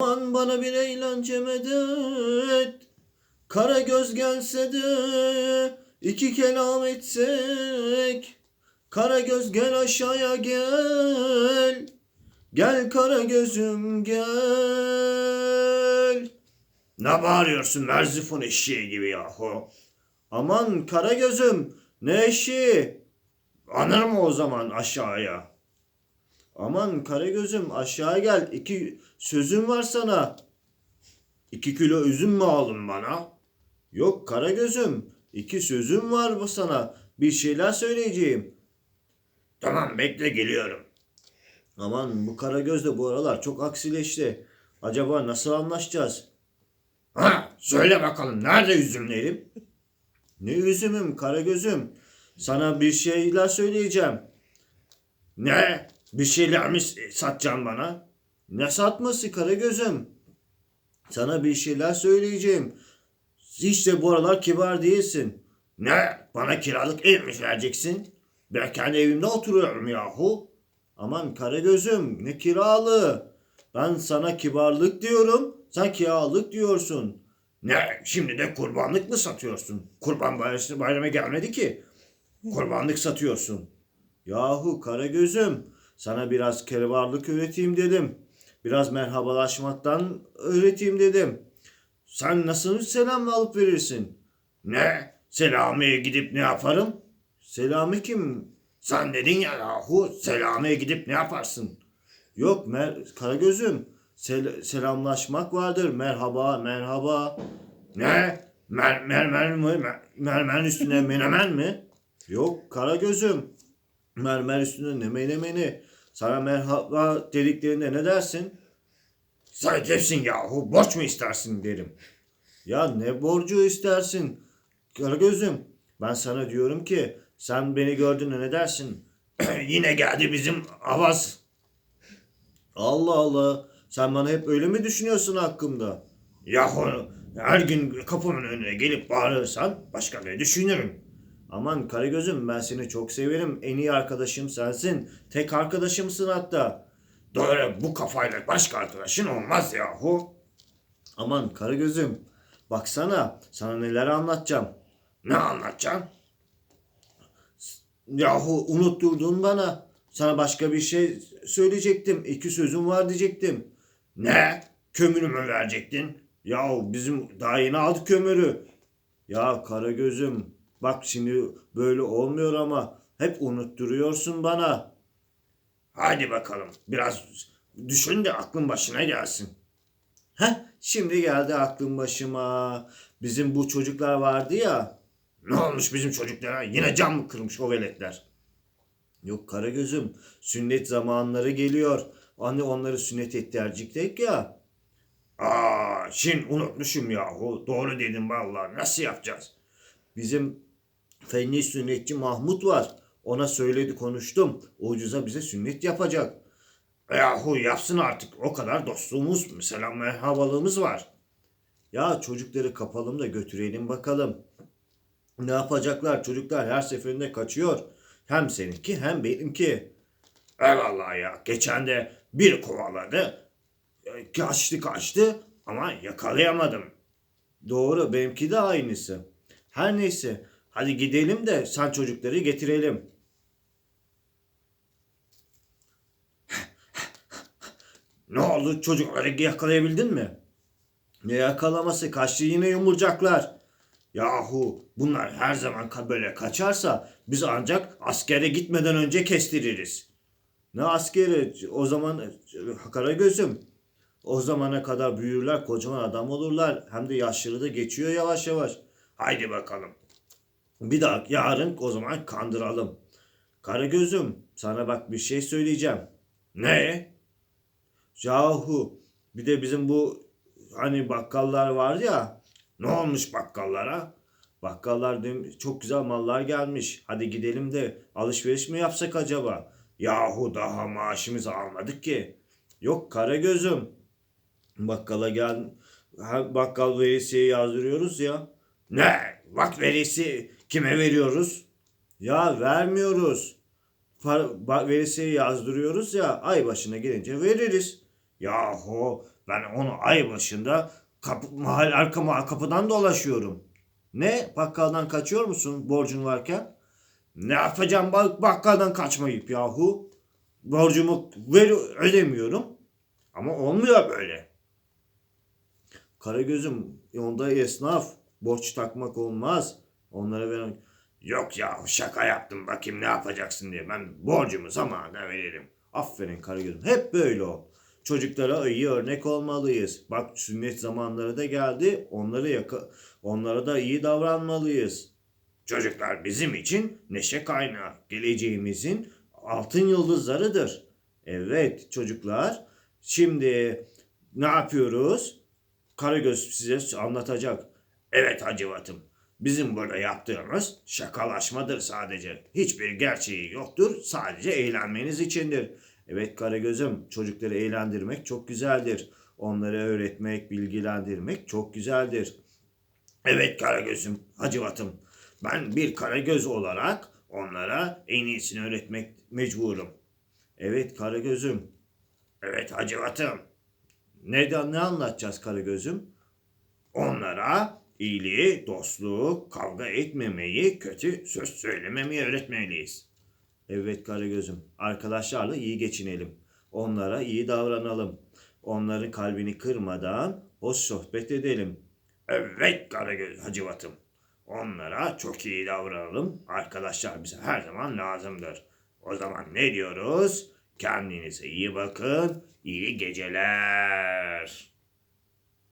Aman bana bir eğlence medet. Kara göz gelse de iki kelam etsek. Kara göz gel aşağıya gel. Gel kara gözüm gel. Ne bağırıyorsun Merzifon eşeği gibi yahu? Aman kara gözüm ne eşeği? Anır mı o zaman aşağıya? Aman kara gözüm aşağı gel. İki sözüm var sana. İki kilo üzüm mü aldın bana? Yok kara gözüm. İki sözüm var bu sana. Bir şeyler söyleyeceğim. Tamam bekle geliyorum. Aman bu kara göz de bu aralar çok aksileşti. Acaba nasıl anlaşacağız? Ha, söyle bakalım nerede üzümlerim? Ne üzümüm kara gözüm? Sana bir şeyler söyleyeceğim. Ne? Bir şeyler mi satacaksın bana? Ne satması kara gözüm? Sana bir şeyler söyleyeceğim. Hiç de bu aralar kibar değilsin. Ne? Bana kiralık ev mi vereceksin? Ben kendi evimde oturuyorum yahu. Aman kara gözüm ne kiralı. Ben sana kibarlık diyorum. Sen kiralık diyorsun. Ne? Şimdi de kurbanlık mı satıyorsun? Kurban bayramı gelmedi ki. Kurbanlık satıyorsun. Yahu kara gözüm sana biraz kervarlık öğreteyim dedim. Biraz merhabalaşmaktan öğreteyim dedim. Sen nasıl selam alıp verirsin? Ne? Selami'ye gidip ne yaparım? Selami kim? Sen dedin ya yahu Selami'ye gidip ne yaparsın? Yok mer Karagöz'üm sel- selamlaşmak vardır. Merhaba merhaba. Ne? Mer mermer mi? Mer mermer üstüne menemen mi? Yok Karagöz'üm. Mermer üstüne ne menemeni? Sana merhaba dediklerinde ne dersin? Sen kimsin yahu? Borç mu istersin derim. Ya ne borcu istersin? Karagöz'üm ben sana diyorum ki sen beni gördüğünde ne dersin? Yine geldi bizim avaz. Allah Allah. Sen bana hep öyle mi düşünüyorsun hakkımda? Yahu her gün kapımın önüne gelip bağırırsan başka ne düşünürüm? Aman Karagöz'üm ben seni çok severim. En iyi arkadaşım sensin. Tek arkadaşımsın hatta. Doğru bu kafayla başka arkadaşın olmaz yahu. Aman Karagöz'üm baksana sana neler anlatacağım. Ne anlatacaksın? Yahu unutturdun bana. Sana başka bir şey söyleyecektim. İki sözüm var diyecektim. Ne? Kömürü mü verecektin? Yahu bizim daha yeni aldık kömürü. Ya Karagöz'üm bak şimdi böyle olmuyor ama hep unutturuyorsun bana. Hadi bakalım biraz düşün de aklın başına gelsin. Heh şimdi geldi aklım başıma. Bizim bu çocuklar vardı ya. Ne olmuş bizim çocuklara? Yine cam mı kırmış o veletler? Yok Karagöz'üm sünnet zamanları geliyor. Anne onları sünnet ettirecektik ya. Aa, şimdi unutmuşum yahu. Doğru dedim vallahi. Nasıl yapacağız? Bizim fenli sünnetçi Mahmut var. Ona söyledi konuştum. Ucuza bize sünnet yapacak. Yahu yapsın artık. O kadar dostluğumuz, mesela merhabalığımız var. Ya çocukları kapalım da götürelim bakalım. Ne yapacaklar? Çocuklar her seferinde kaçıyor. Hem seninki hem benimki. Eyvallah ya. Geçen de bir kovaladı. E, Kaçtı kaçtı ama yakalayamadım. Doğru benimki de aynısı. Her neyse hadi gidelim de sen çocukları getirelim. Ne oldu çocukları yakalayabildin mi? Ne yakalaması kaçtı yine yumurcaklar. Yahu bunlar her zaman böyle kaçarsa biz ancak askere gitmeden önce kestiririz. Ne askeri o zaman kara gözüm. O zamana kadar büyürler kocaman adam olurlar. Hem de yaşları da geçiyor yavaş yavaş. Haydi bakalım. Bir daha yarın o zaman kandıralım. Karagözüm sana bak bir şey söyleyeceğim. Ne? Yahu bir de bizim bu hani bakkallar var ya. Ne olmuş bakkallara? Bakkallar çok güzel mallar gelmiş. Hadi gidelim de alışveriş mi yapsak acaba? Yahu daha maaşımızı almadık ki. Yok Karagözüm. Bakkala gel bakkal verisiye yazdırıyoruz ya. Ne? Bak verisi kime veriyoruz? Ya vermiyoruz. Para, verisiye yazdırıyoruz ya ay başına gelince veririz. Yahu Ben onu ay başında kapı, mahal, arka kapıdan dolaşıyorum. Ne? Bakkaldan kaçıyor musun borcun varken? Ne yapacağım bak bakkaldan kaçmayıp yahu? Borcumu ver, ödemiyorum. Ama olmuyor böyle. Karagöz'üm onda esnaf borç takmak olmaz. Onlara ben yok ya şaka yaptım bakayım ne yapacaksın diye. Ben borcumu zamanında veririm. Aferin Karagöz'üm. Hep böyle ol. Çocuklara iyi örnek olmalıyız. Bak sünnet zamanları da geldi. Onları yaka onlara da iyi davranmalıyız. Çocuklar bizim için neşe kaynağı. Geleceğimizin altın yıldızlarıdır. Evet çocuklar. Şimdi ne yapıyoruz? Karagöz size anlatacak. Evet Hacivat'ım. Bizim burada yaptığımız şakalaşmadır sadece. Hiçbir gerçeği yoktur. Sadece eğlenmeniz içindir. Evet Karagöz'üm çocukları eğlendirmek çok güzeldir. Onları öğretmek, bilgilendirmek çok güzeldir. Evet Karagöz'üm, Hacivat'ım. Ben bir Karagöz olarak onlara en iyisini öğretmek mecburum. Evet Karagöz'üm. Evet Hacivat'ım. Neden ne anlatacağız Karagöz'üm? Onlara iyiliği, dostluğu, kavga etmemeyi, kötü söz söylememeyi öğretmeliyiz. Evet Karagöz'üm. Arkadaşlarla iyi geçinelim. Onlara iyi davranalım. Onların kalbini kırmadan hoş sohbet edelim. Evet Karagöz Hacivat'ım. Onlara çok iyi davranalım. Arkadaşlar bize her zaman lazımdır. O zaman ne diyoruz? Kendinize iyi bakın. İyi geceler.